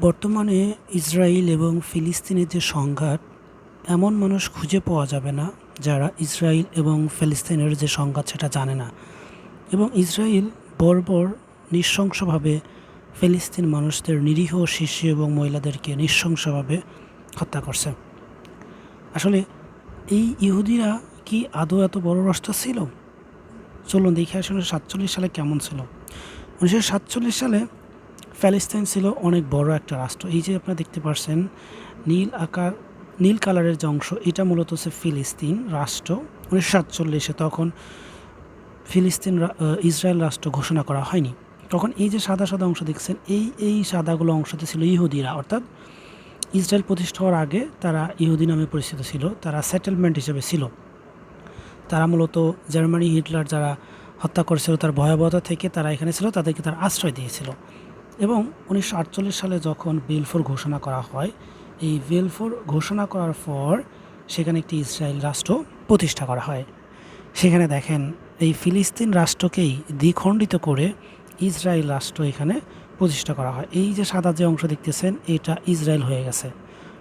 বর্তমানে ইসরায়েল এবং ফিলিস্তিনের যে সংঘাত, এমন মানুষ খুঁজে পাওয়া যাবে না যারা ইসরায়েল এবং ফিলিস্তিনের যে সংঘাত সেটা জানে না। এবং ইসরায়েল বর্বর নৃশংসভাবে ফিলিস্তিন মানুষদের, নিরীহ শিশু এবং মহিলাদেরকে নৃশংসভাবে হত্যা করছে। আসলে এই ইহুদিরা কি আদৌ এত বড় রাষ্ট্র ছিল? চলুন দেখে আসলে সাতচল্লিশ সালে কেমন ছিল? উনিশশো সাতচল্লিশ সালে প্যালেস্তাইন ছিল অনেক বড় একটা রাষ্ট্র। এই যে আপনারা দেখতে পাচ্ছেন নীল আকার, নীল কালারের যে অংশ, এটা মূলত হচ্ছে ফিলিস্তিন রাষ্ট্র। উনিশশো সাতচল্লিশে তখন ফিলিস্তিন ইসরায়েল রাষ্ট্র ঘোষণা করা হয়নি। তখন এই যে সাদা সাদা অংশ দেখছেন, এই এই সাদাগুলো অংশতে ছিল ইহুদিরা। অর্থাৎ ইসরায়েল প্রতিষ্ঠা হওয়ার আগে তারা ইহুদি নামে পরিচিত ছিল, তারা সেটেলমেন্ট হিসেবে ছিল। তারা মূলত জার্মানি, হিটলার যারা হত্যা করেছিল, তার ভয়াবহতা থেকে তারা এখানে ছিল, তাদেরকে তারা আশ্রয় দিয়েছিল। এবং উনিশশো আটচল্লিশ সালে যখন বেলফোর ঘোষণা করা হয়, এই বেলফোর ঘোষণা করার পর সেখানে একটি ইসরায়েল রাষ্ট্র প্রতিষ্ঠা করা হয়। সেখানে দেখেন, এই ফিলিস্তিন রাষ্ট্রকেই দ্বিখণ্ডিত করে ইসরায়েল রাষ্ট্র এখানে প্রতিষ্ঠা করা হয়। এই যে সাদা যে অংশ দেখতেছেন, এটা ইসরায়েল হয়ে গেছে।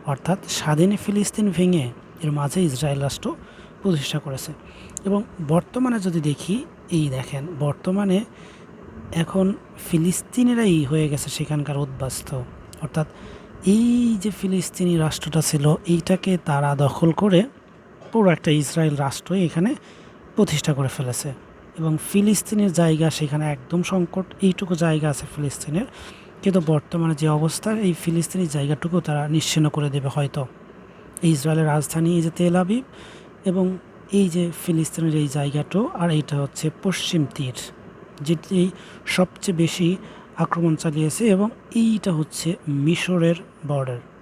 অর্থাৎ স্বাধীন ফিলিস্তিন ভেঙে এর মাঝে ইসরায়েল রাষ্ট্র প্রতিষ্ঠা করেছে। এবং বর্তমানে যদি দেখি, এই দেখেন, বর্তমানে এখন ফিলিস্তিনিরাই হয়ে গেছে সেখানকার উদ্বাস্ত। অর্থাৎ এই যে ফিলিস্তিনি রাষ্ট্রটা ছিল, এইটাকে তারা দখল করে পুরো একটা ইসরায়েল রাষ্ট্র এখানে প্রতিষ্ঠা করে ফেলেছে। এবং ফিলিস্তিনের জায়গা সেখানে একদম সংকট, এইটুকু জায়গা আছে ফিলিস্তিনের। কিন্তু বর্তমানে যে অবস্থা, এই ফিলিস্তিনি জায়গাটুকু তারা নিশ্চিন্ন করে দেবে হয়তো। ইসরায়েলের রাজধানী এই যে তেল আবিব এবং এই যে ফিলিস্তিনের এই জায়গাটাও আর এইটা হচ্ছে পশ্চিম তীর। যেটি সবচেয়ে বেশি আক্রমণ চালিয়েছে এবং এইটা হচ্ছে মিশরের বর্ডার